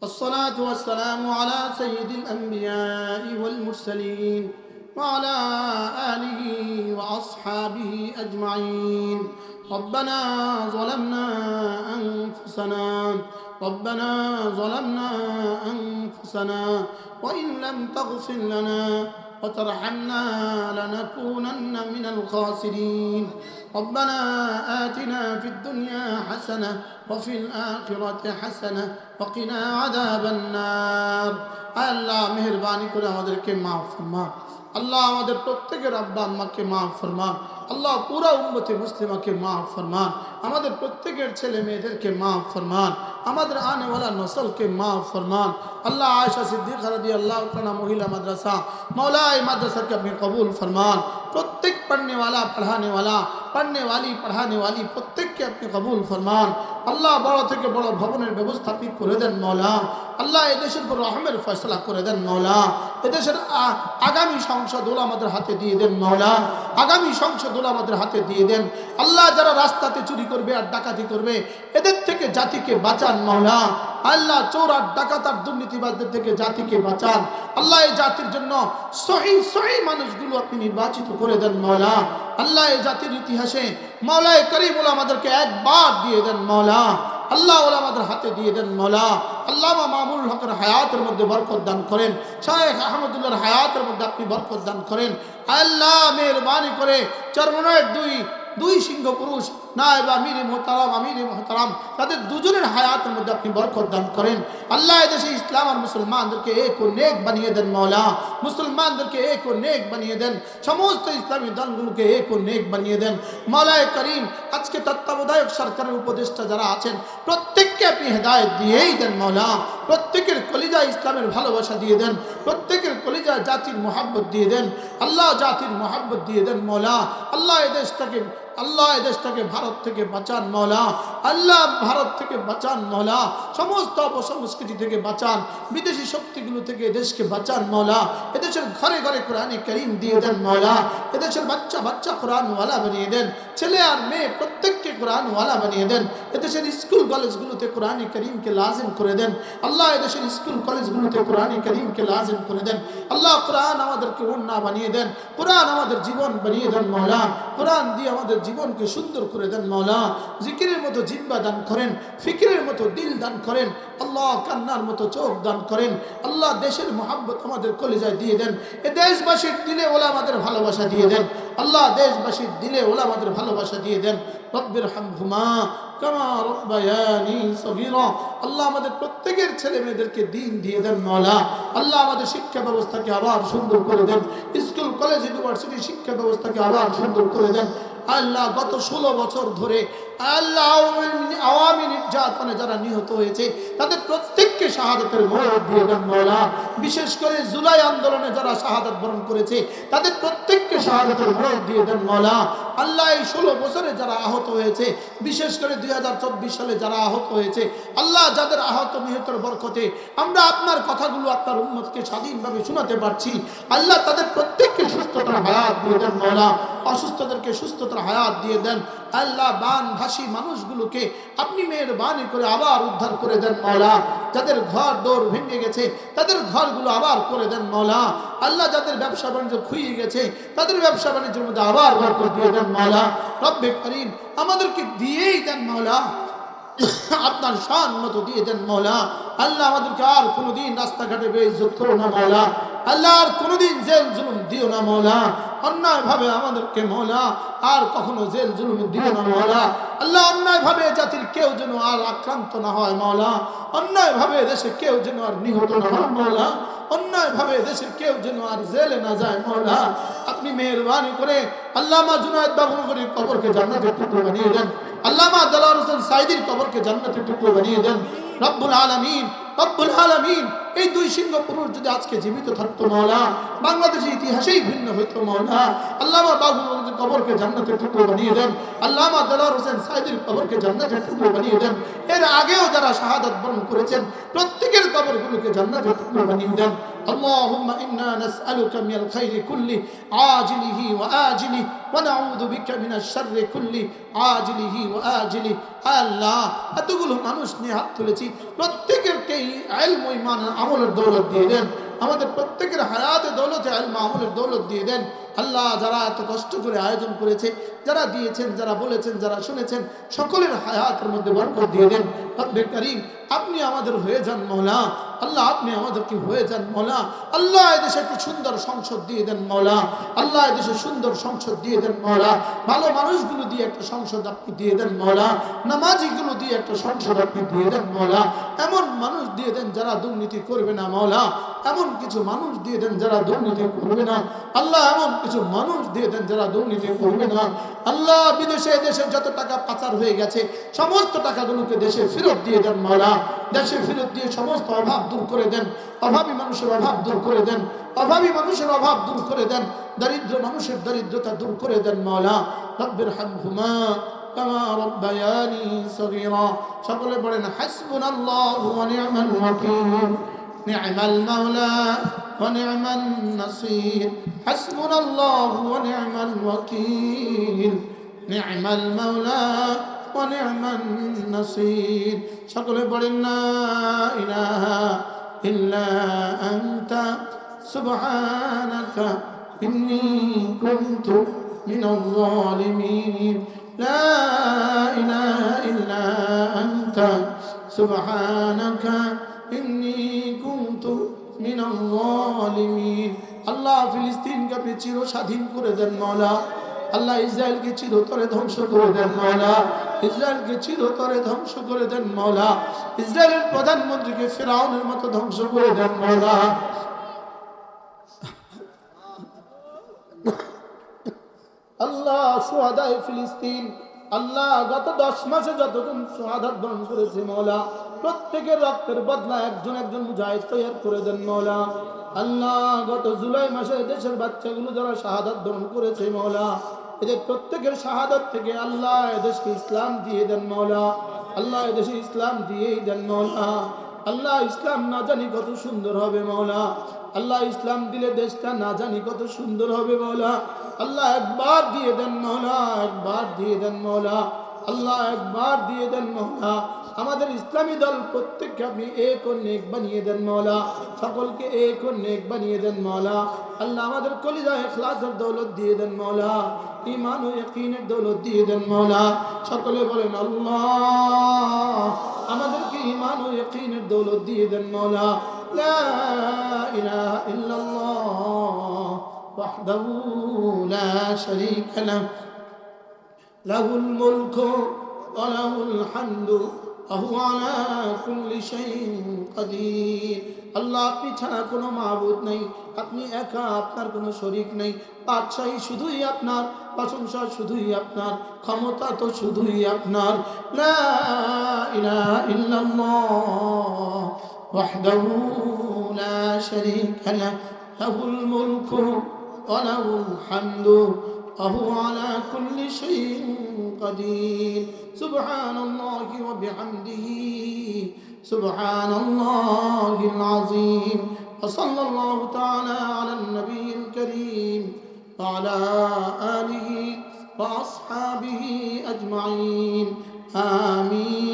والصلاة والسلام على سيد الأنبياء والمرسلين وعلى آله وأصحابه أجمعين. ربنا ظلمنا أنفسنا ربنا ظلمنا أنفسنا وإن لم تغفر لنا وترحمنا لنكونن من الخاسرين. ربنا آتنا في الدنيا حسنة وفي الآخرة حسنة وقنا عذاب النار আল্লাহ মেহরবানি করে আমাদেরকে মাফ ফরমা আল্লাহ আমাদের প্রত্যেকের আব্বা আম্মাকে মাফ ফরমান আল্লাহ পুরা উম্মতে মুসলিমাকে মাফ ফরমান আমাদের প্রত্যেকের ছেলে মেয়েদেরকে মাফ ফরমান আমাদের আনেওয়ালা নসলকে মাফ ফরমান আল্লাহ আয়সা সিদ্দিক রাদি আল্লাহ তালা মহিলা মাদ্রাসা मौला मदरसा के अपने कबूल फरमान प्रत्येक पढ़ने वाला पढ़ाने वाला पढ़ने वाली पढ़ाने वाली প্রত্যেককে আপনি কবুল ফরমান আল্লাহ বড় থেকে বড় ভবনের ব্যবস্থা আপনি করে দেন মৌলা আল্লাহ এদেশের উপর রহমের ফয়সলা করে দেন মৌলা এদেশের আগামী সংসদ ওলা আমাদের হাতে দিয়ে দেন মৌলা আগামী সংসদ ওলা আমাদের হাতে দিয়ে দেন। আল্লাহ যারা রাস্তাতে চুরি করবে আর ডাকাতি করবে, এদের থেকে জাতিকে বাঁচান মৌলা আল্লাহ চোর আর ডাকাত আর দুর্নীতিবাজদের থেকে জাতিকে বাঁচান। আল্লাহ এই জাতির জন্য সহি সহি মানুষগুলো আপনি নির্বাচিত করে দেন মৌলা আল্লাহ এই জাতির ইতিহাসে মৌলায় করিমুল আমাদেরকে একবার দিয়ে দেন মৌলা আল্লাহ আমাদের হাতে দিয়ে দেন মৌলা। আল্লামা মামুল হকের হায়াতের মধ্যে বরকত দান করেন। শাহেখ আহমদুল্লাহর হায়াতের মধ্যে আপনি বরকত দান করেন। আল্লাহ মেহরবানি করে চরমনের দুই দুই সিংহ পুরুষ, নায়েব আমির, মোহতারাম আমির, মোহতারাম, তাদের দুজনের হায়াতের মধ্যে আপনি বরকত দান করেন। আল্লাহ এদেশে ইসলাম আর মুসলমানদেরকে এক ও নেক বানিয়ে দেন মৌলা। মুসলমানদেরকে এক ও নেক বানিয়ে দেন। সমস্ত ইসলামী দলগুলোকে এক ও নেক বানিয়ে দেন। মৌলায় করিম আজকে তত্ত্বাবধায়ক সরকারের উপদেষ্টা যারা আছেন, প্রত্যেককে আপনি হেদায়ত দিয়েই দেন মৌলা। প্রত্যেকের কলিজা ইসলামের ভালোবাসা দিয়ে দেন, প্রত্যেকের কলিজা জাতির মোহাব্বত দিয়ে দেন। আল্লাহ জাতির মোহাব্বত দিয়ে দেন মৌলা। আল্লাহ এদেশটাকে দেশটাকে আল্লাহ এ দেশটাকে ভারত থেকে বাঁচান মৌলা আল্লাহ ভারত থেকে বাঁচান মৌলা সমস্ত অপসংস্কৃতি থেকে বাঁচান, বিদেশি শক্তিগুলো থেকে দেশকে বাঁচান মৌলা এদেশের ঘরে ঘরে কোরআনে করিম দিয়ে দেন মৌলা এদেশের বাচ্চা বাচ্চা কোরআনওয়ালা বানিয়ে দেন। ছেলে আর মেয়ে প্রত্যেককে কোরআনওয়ালা বানিয়ে দেন। এদেশের স্কুল কলেজগুলোতে কোরআনে করিমকে লাজিম করে দেন। আল্লাহ এদেশের স্কুল কলেজগুলোতে কোরআনে করিমকে লাজিম করে দেন। আল্লাহ কোরআন আমাদেরকে অন্যা বানিয়ে দেন। কোরআন আমাদের জীবন বানিয়ে দেন মৌলা কোরআন দিয়ে আমাদের জীবনকে সুন্দর করে দেন মৌলা জিকিরের মতো জিব্বা দান করেন, ফিকিরের মতো দিল দান করেন, আল্লাহ কান্নার মতো চোখ দান করেন, আল্লাহ দেশের মোহাব্বত আমাদের কলেজায় দিয়ে দেন। এ দেশবাসীর দিলে ওলা আমাদের ভালোবাসা দিয়ে দেন। আল্লাহ দেশবাসীর দিলে ওলা আমাদের ভালোবাসা দিয়ে দেন। রব্বির হামহুমা আল্লাহ আমাদের প্রত্যেকের ছেলে মেয়েদেরকে দিন দিয়ে দেন মৌলা আল্লাহ আমাদের শিক্ষা ব্যবস্থাকে আবার সুন্দর করে দেন। স্কুল, কলেজ ইউনিভার্সিটি শিক্ষা ব্যবস্থাকে আবার সুন্দর করে দেন। আল্লাহ গত ষোলো বছর ধরে যারা নিহত হয়েছে, তাদের প্রত্যেককে শাহাদতের বিশেষ করে জুলাই আন্দোলনে যারা শাহাদত বরণ করেছে, তাদের প্রত্যেককে শাহাদতের দিয়ে দেন মৌলা। আল্লাহ এই ষোলো বছরে যারা আহত হয়েছে, বিশেষ করে দুই হাজার চব্বিশ সালে যারা আহত হয়েছে, আল্লাহ যাদের আহত নিহতের বরকতে, আমরা আপনার কথাগুলো আপনার উন্মতকে স্বাধীনভাবে শোনাতে পারছি। আল্লাহ তাদের প্রত্যেককে সুস্থতার হায়াত দিয়ে দেন মৌলা। অসুস্থদেরকে সুস্থতার হায়াত দিয়ে দেন। আল্লাহ বান ভাসী মানুষগুলোকে আপনি মেহরবানি করে আবার উদ্ধার করে দেন মৌলা যাদের ঘর দৌড় ভেঙে গেছে, তাদের ঘরগুলো আবার করে দেন মৌলা আল্লাহ যাদের ব্যবসা বাণিজ্য খুইয়ে গেছে, তাদের ব্যবসা বাণিজ্যের মধ্যে আবার বরকত দিয়ে দেন মৌলা রব্বে করিম আমাদেরকে দিয়েই দেন মৌলা আপনার শান মতো দিয়ে দেন মৌলা আল্লাহ আমাদেরকে আর কোনোদিন রাস্তাঘাটে বেইজ্জত করো না মৌলা আল্লাহ আর কোনোদিন জেল জুলুম না মৌলা? অন্যায় ভাবে আমাদেরকে মৌলা, আর কখনো জেল জুলুম দিও না মৌলা। আল্লাহ অন্যায় ভাবে জাতির কেউ যেন আর আক্রান্ত না হয় মৌলা। অন্যায় ভাবে দেশে কেউ যেন আর নিহত না হয় মৌলা। অন্যায় ভাবে দেশের কেউ যেন আর জেলে না যায় মৌলা। আপনি মেহরবানি করে আল্লামা জুনায়দ বাবুনগরীর কবরকে জান্নাতের টুকরো বানিয়ে দেন। আল্লামা দালার হোসেন সাইদির কবরকে জান্নাতের টুকরো বানিয়ে দেন। রব্বুল আলমিন রব্বুল আলমিন, এই দুই সিংহ পুরুষ যদি আজকে জীবিত থাকতো মৌলা বাংলাদেশের ইতিহাসেই ভিন্ন হইতো মৌলা আল্লাহ বাবুনগরীর কবরকে জান্নাতের টুকরো বানিয়ে দেন আল্লামা দালার হোসেন সাইদির কবরকে জান্নাতের টুকরো বানিয়ে দেন এর আগেও যারা শাহাদাত বরণ করেছেন প্রত্যেকের কবরগুলোকে জান্নাতের টুকরো বানিয়ে দেন اللهم إنا نسألك من الخير كله عاجله وآجله ونعوذ بك من الشر كله عاجله وآجله আল্লাহ এতগুলো মানুষ নিয়ে হাত তুলেছি প্রত্যেকেরকেই আলম ইমান আমলের দৌলত দিয়ে দেন আমাদের প্রত্যেকের হায়াতে দৌলতে আলম আমলের দৌলত দিয়ে দেন আল্লাহ যারা এত কষ্ট করে আয়োজন করেছে, যারা দিয়েছেন, যারা বলেছেন, যারা শুনেছেন, সকলের হায়াতের মধ্যে বরকত দিয়ে দেন। রব্বে করিম, আপনি আমাদের হয়ে যান মৌলা। আল্লাহ, আপনি আমাদেরকে হয়ে যান মৌলা। আল্লাহ এদেশে একটি সুন্দর সংসদ দিয়ে দেন মৌলা। আল্লাহ এদেশে সুন্দর সংসদ দিয়ে দেন মৌলা। ভালো মানুষগুলো দিয়ে একটা সংসদ আপনি দিয়ে দেন মৌলা। নামাজিগুলো দিয়ে একটা সংসদ আপনি দিয়ে দেন মৌলা। এমন মানুষ দিয়ে দেন যারা দুর্নীতি করবে না মৌলা। এমন কিছু মানুষ দিয়ে দেন যারা দুর্নীতি করবে না। আল্লাহ, এমন কিছু মানুষ দিয়ে দেন যারা দুর্নীতি করবে না আল্লাহ বিদেশে দেশে যত টাকা পাচার হয়ে গেছে সমস্ত টাকাগুলোকে দেশে ফেরত দিয়ে দেন মাওলা দেশে ফেরত দিয়ে সমস্ত অভাব দূর করে দেন অভাবী মানুষের অভাব দূর করে দেন অভাবী মানুষের অভাব দূর করে দেন দরিদ্র মানুষের দরিদ্রতা দূর করে দেন মাওলা রব্বির হামহুমা কামা রব্বায়ানি সগীরা সকলে বলেন হাসবুনাল্লাহু ওয়া নি'মাল ওয়াকিল نعم المولى ونعم النصير حسبنا الله ونعم الوكيل نعم المولى ونعم النصير সকলে বলেন لا إله إلا أنت سبحانك إني كنت من الظالمين لا إله إلا أنت سبحانك إني كنت من الظالمين আল্লাহ ফিলিস্তিনকে আপনি চির স্বাধীন করে দেন মৌলা আল্লাহ ইসরায়েলকে চিরতরে ধ্বংস করে দেন মৌলা ইসরায়েলকে চিরতরে ধ্বংস করে দেন মৌলা ইসরায়েলের প্রধানমন্ত্রীকে ফেরাউনের মতো ধ্বংস করে দেন মৌলা আল্লাহ সোহাদায় ফিলিস্তিন। আল্লাহ গত দশ মাসে যতক্ষণ সোহাদাত বরণ করেছে মৌলা প্রত্যেকের রক্তের বদলা একজন একজন মুজাহিদ তৈরি করে দেন মৌলা। আল্লাহ গত জুলাই মাসে দেশের বাচ্চাগুলো যারা শাহাদাত বরণ করেছে মৌলা, এদের প্রত্যেকের শাহাদাত থেকে আল্লাহ এদেশকে ইসলাম দিয়ে দেন মৌলা। আল্লাহ এদেশে ইসলাম দিয়েই দেন মৌলা। আল্লাহ ইসলাম না জানি কত সুন্দর হবে মৌলা। আল্লাহ ইসলাম দিলে দেশটা না জানি কত সুন্দর হবে মৌলা। আল্লাহ একবার দিয়ে দেন মৌলা, একবার দিয়ে দেন মৌলা। আল্লাহ একবার দিয়ে দেন মৌলা। আমাদের ইসলামী দল প্রত্যেককে আপনি এক ও নেক বানিয়ে দেন মৌলা সকলকে এক ও নেক বানিয়ে দেন মৌলা আল্লাহ আমাদের কলিজা এখলাসের দৌলত দিয়ে দেন মৌলা ইমান ও ইকিনের দৌলত দিয়ে দেন মৌলা সকলে বলেন আল্লাহ আমাদেরকে ইমান ও ইকিনের দৌলত দিয়ে দেন মৌলা লা ইলাহা ইল্লাল্লাহ وحده لا شريك له له الملك وله الحمد وهو على كل شيء قدير আল্লাহ আপনি ছাড়া কোনো মাহবুদ নেই আপনি একা আপনার কোনো শরিক নেই বাদশাহী শুধুই আপনার প্রশংসা শুধুই আপনার ক্ষমতা তো শুধুই আপনার লা ইলাহা ইল্লাল্লাহ وحده لا شريك له له الملك وله الحمد وهو على كل شيء قدير سبحان الله وبحمده سبحان الله العظيم وصلى الله تعالى على النبي الكريم وعلى آله وأصحابه أجمعين. آمين.